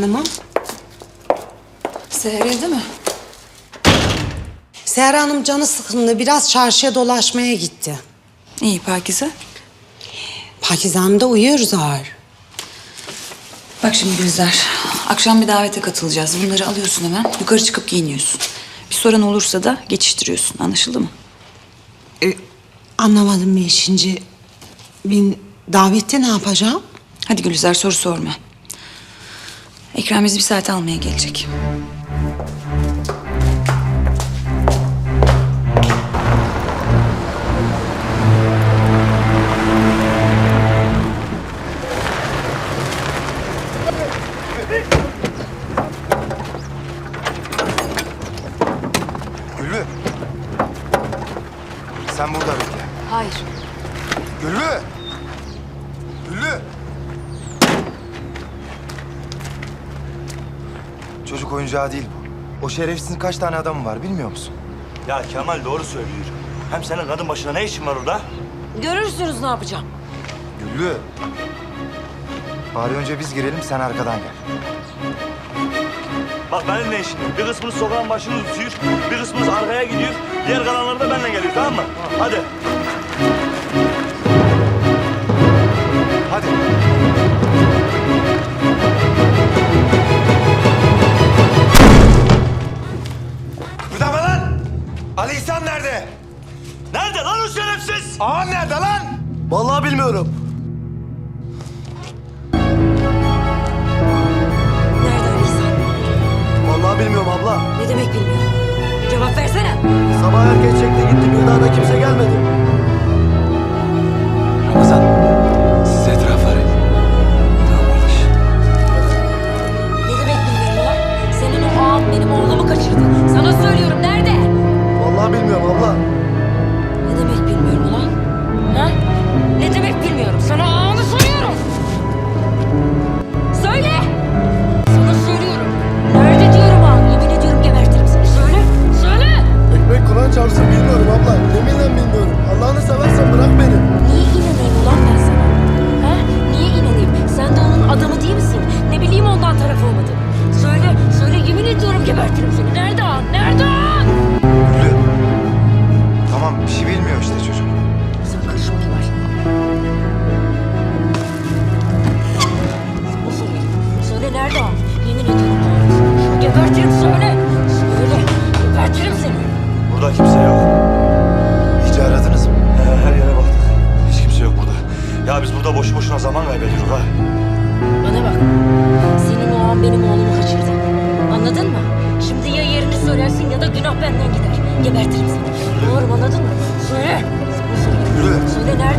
Tanımam. Seher evde mi? Seher Hanım canı sıkındı. Biraz çarşıya dolaşmaya gitti. İyi Pakize. Pakize Hanım da uyuyor Zahar. Bak şimdi Gülzar. Akşam bir davete katılacağız. Bunları alıyorsun hemen. Yukarı çıkıp giyiniyorsun. Bir sorun olursa da geçiştiriyorsun. Anlaşıldı mı? Ee, anlamadım ben. Ben davette ne yapacağım? Hadi Gülizar soru sorma. Ekrem bizi bir saate almaya gelecek. Güllü. Sen burada bekle. Hayır. Güllü. Güllü. Çocuk oyuncağı değil bu. O şerefsizin kaç tane adamı var bilmiyor musun? Ya Kemal doğru söylüyor. Hem senin kadın başına ne işin var orada? Görürsünüz ne yapacağım. Güllü. Bari önce biz girelim sen arkadan gel. Bak benim ne işim? Bir kısmınız sokağın başını tutuyor, bir kısmınız arkaya gidiyor. Diğer kalanları da benimle geliyor tamam mı? Hadi. Hadi. Ağam nerede lan? Vallahi bilmiyorum. Nerede Ali İhsan? Vallahi bilmiyorum abla. Ne demek bilmiyorum. Cevap versene. Sabah erken çekti gitti bir daha da kimse gelmedi.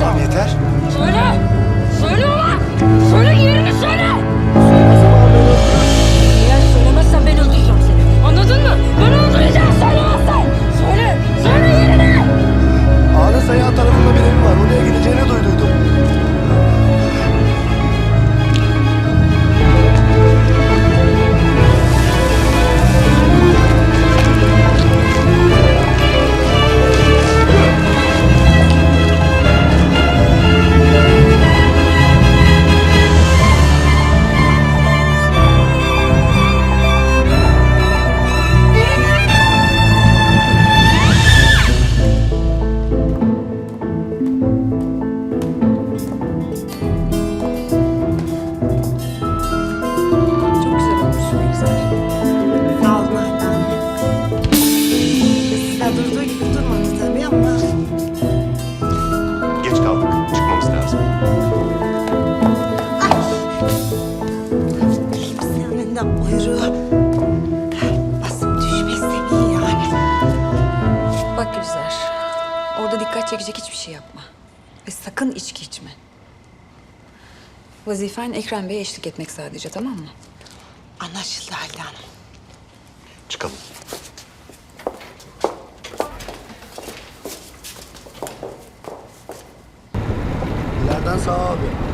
Tamam yeter. Söyle. Kuyruğu basıp düşmezse iyi yani. Bak Gülizar. Orada dikkat çekecek hiçbir şey yapma. Ve sakın içki içme. Vazifen Ekrem Bey'e eşlik etmek sadece tamam mı? Anlaşıldı Halide Hanım. Çıkalım. İleriden sağ abi.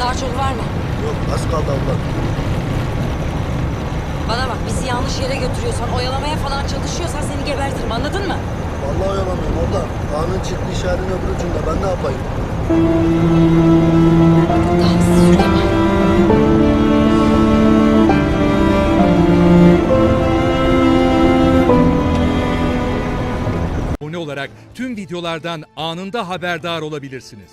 Daha çok var mı? Yok az kaldı abla. Bana bak bizi yanlış yere götürüyorsan, oyalamaya falan çalışıyorsan seni gebertirim anladın mı? Vallahi oyalamıyorum abla. Ağanın çiftli işaretin öbür ucunda. Ben ne yapayım? Daha Süleyman. abone olarak tüm videolardan anında haberdar olabilirsiniz.